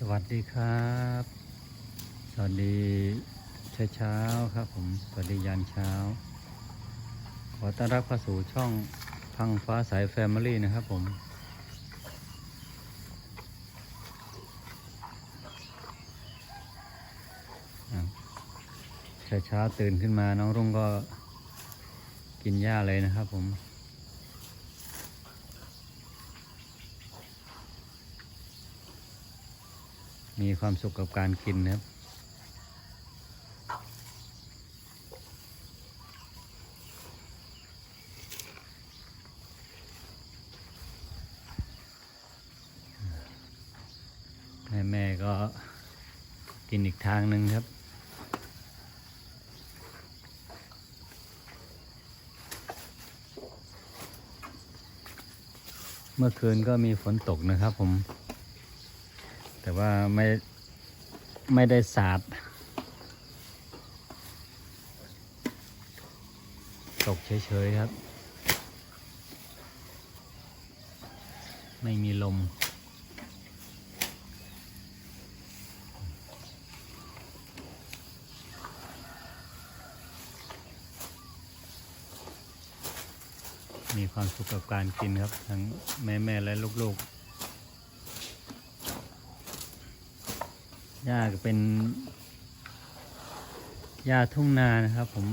สวัสดีครับ สวัสดีเช้าเช้าครับผม สวัสดียามเช้า ขอต้อนรับเข้าสู่ช่องพังฟ้าสายแฟมิลี่นะครับผม เช้าเช้าตื่นขึ้นมาน้องรุ่งก็กินหญ้าเลยนะครับผม มีความสุขกับการกินนะครับแม่แม่ก็กินอีกทางหนึ่งครับเมื่อคืนก็มีฝนตกนะครับผม แต่ว่าไม่ไม่ได้สาดตกเฉยๆครับ ไม่มีลม มีความสุขกับการกินครับ ทั้งแม่ ๆ และลูก ๆ หญ้าก็เป็นหญ้าทุ่งนานะครับผม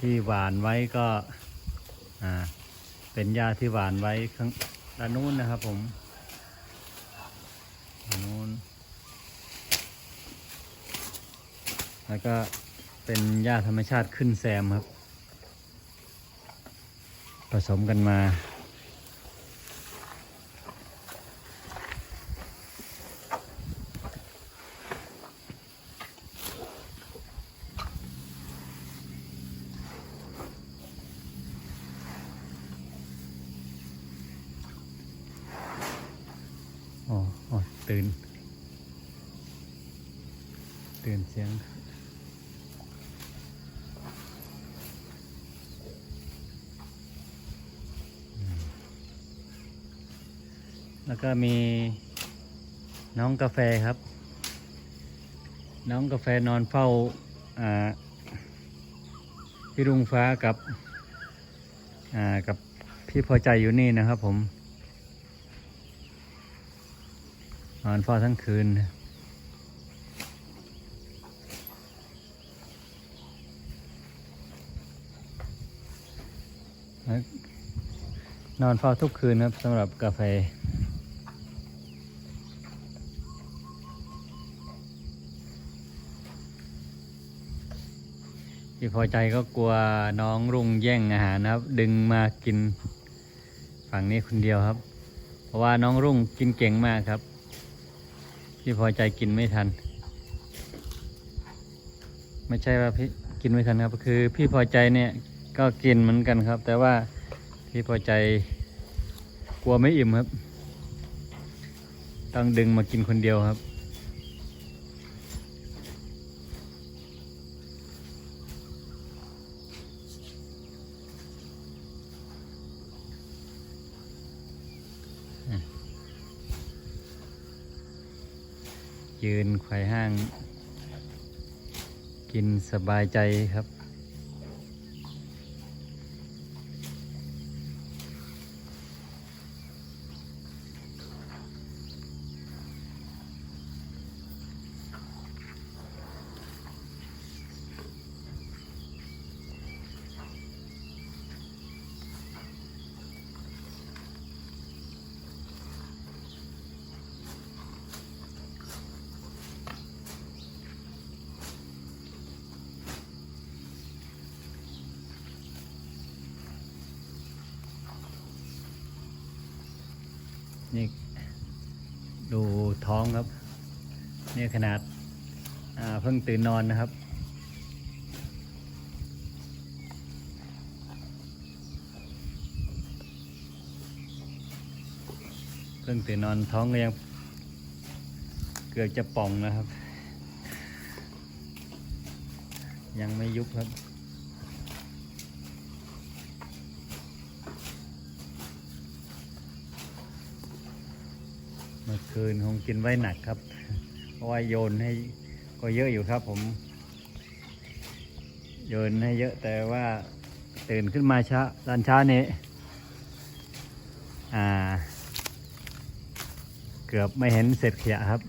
ที่หวานไว้ก็อ่าเป็นหญ้าที่หวานไว้ข้างด้านนู้นนะครับผมนนู้นแล้วก็เป็นหญ้าธรรมชาติขึ้นแซมครับ ผสมกันมา อ๋ออ๋อ ตื่น ตื่นเสียงแล้วก็มีน้องกาแฟครับ น้องกาแฟนอนเฝ้าพี่รุ่งฟ้ากับกับพี่พอใจอยู่นี่นะครับผม นอนเฝ้าทั้งคืน นอนเฝ้าทุกคืนครับสำหรับกาแฟพี่พอใจก็กลัวน้องรุ่งแย่งอาหารนะครับ ดึงมากินฝั่งนี้คนเดียวครับ เพราะว่าน้องรุ่งกินเก่งมากครับ พี่พอใจกินไม่ทัน ไม่ใช่ว่าพี่กินไม่ทันครับ คือพี่พอใจเนี่ยก็กินเหมือนกันครับ แต่ว่าพี่พอใจกลัวไม่อิ่มครับ ต้องดึงมากินคนเดียวครับ ยืนไขว่ห้าง กินสบายใจครับ นี่ดูท้องครับ นี่ขนาดาเพิ่งตื่นนอนนะครับ เพิ่งตื่นนอนท้องก็ยังเกือบจะป่องนะครับ ยังไม่ยุบครับ มื่อคืนคงกินไว้หนักครับเพราะว่าโยนให้ก็เยอะอยู่ครับผม โยนให้เยอะแต่ว่าตื่นขึ้นมาเช้าตอนเช้านี้อ่า เกือบไม่เห็นเศษขยะครับ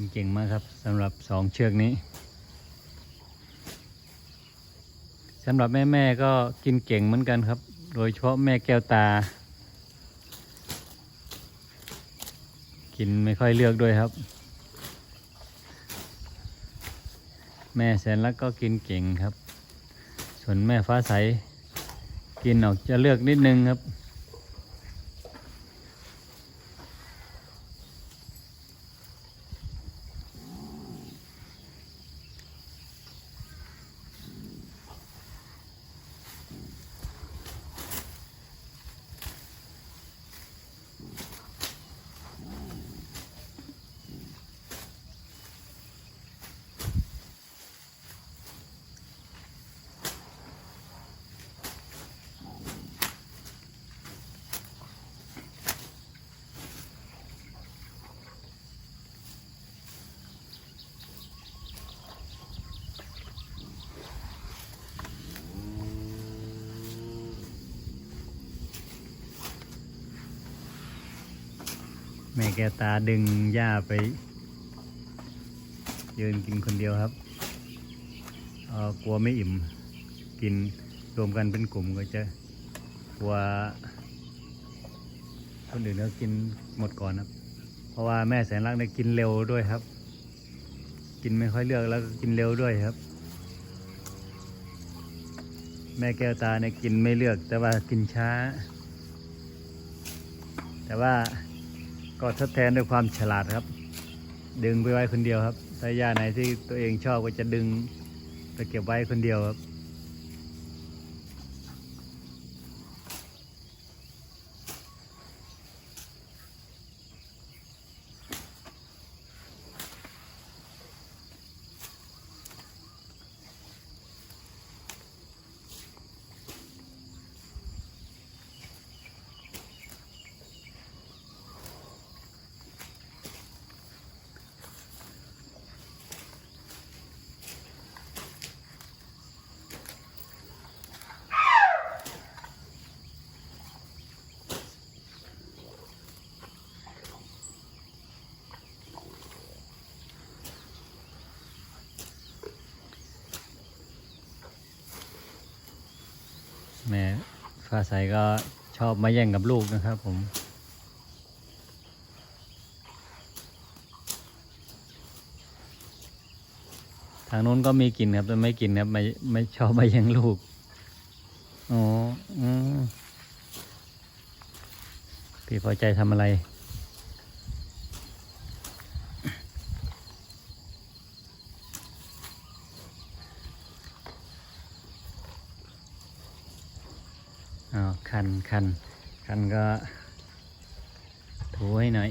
กินเก่งมากครับสำหรับสองเชือกนี้สำหรับแม่แม่ๆก็กินเก่งเหมือนกันครับ โดยเฉพาะแม่แก้วตา กินไม่ค่อยเลือกด้วยครับ แม่แสนรักก็กินเก่งครับ ส่วนแม่ฟ้าใส กินออกจะเลือกนิดนึงครับ ม่แกตาดึงหญ้าไป ยืนกินคนเดียวครับเออกลัวไม่อิ่ม กินรวมกันเป็นกลุ่มก็จะกลัวคนอื่นเขากินหมดก่อนครับ เพราะว่าแม่แสนรักเนี่ยกินเร็วด้วยครับ กินไม่ค่อยเลือกแล้วก็กินเร็วด้วยครับ แม่แก้วตาเนี่ยกินไม่เลือก แต่ว่ากินช้า แต่ว่า ก็ทดแทนด้วยความฉลาดครับ ดึงไปไว้คนเดียวครับถ้ายาไหนที่ตัวเองชอบก็จะดึงไปเก็บไว้คนเดียวครับ แม่ ฟ้าใสก็ชอบมาแย่งกับลูกนะครับผมทางนู้นก็มีกินครับแต่ไม่กินครับไม่ไม่ชอบมาแย่งลูกอ๋ออืมพี่พอใจทำอะไร คันคันคันก็ถูให้หน่อย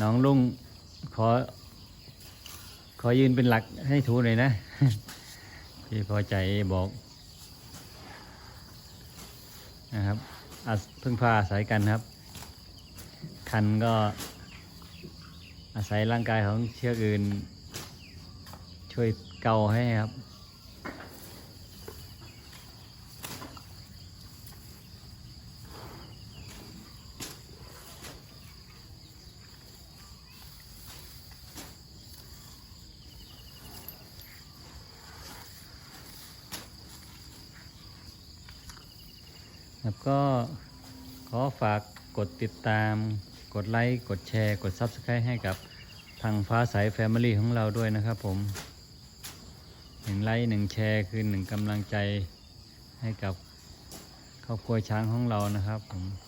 น้องลุงขอ ขอยืนเป็นหลักให้ถูหน่อยนะ พี่พอใจบอกนะครับอาพึ่งพาอาศัยกันครับ คันก็อาศัยร่างกายของเชือกอื่น ช่วยเกาให้ครับ ครับก็ขอฝากกดติดตาม กดไลค์กดแชร์ กด Subscribe ให้กับทางฟ้าใสแฟมิลี่ของเราด้วยนะครับผมหนึ่งไลค์หนึ่งแชร์คือหนึ่งกำลังใจให้กับครอบครัวช้างของเรานะครับผม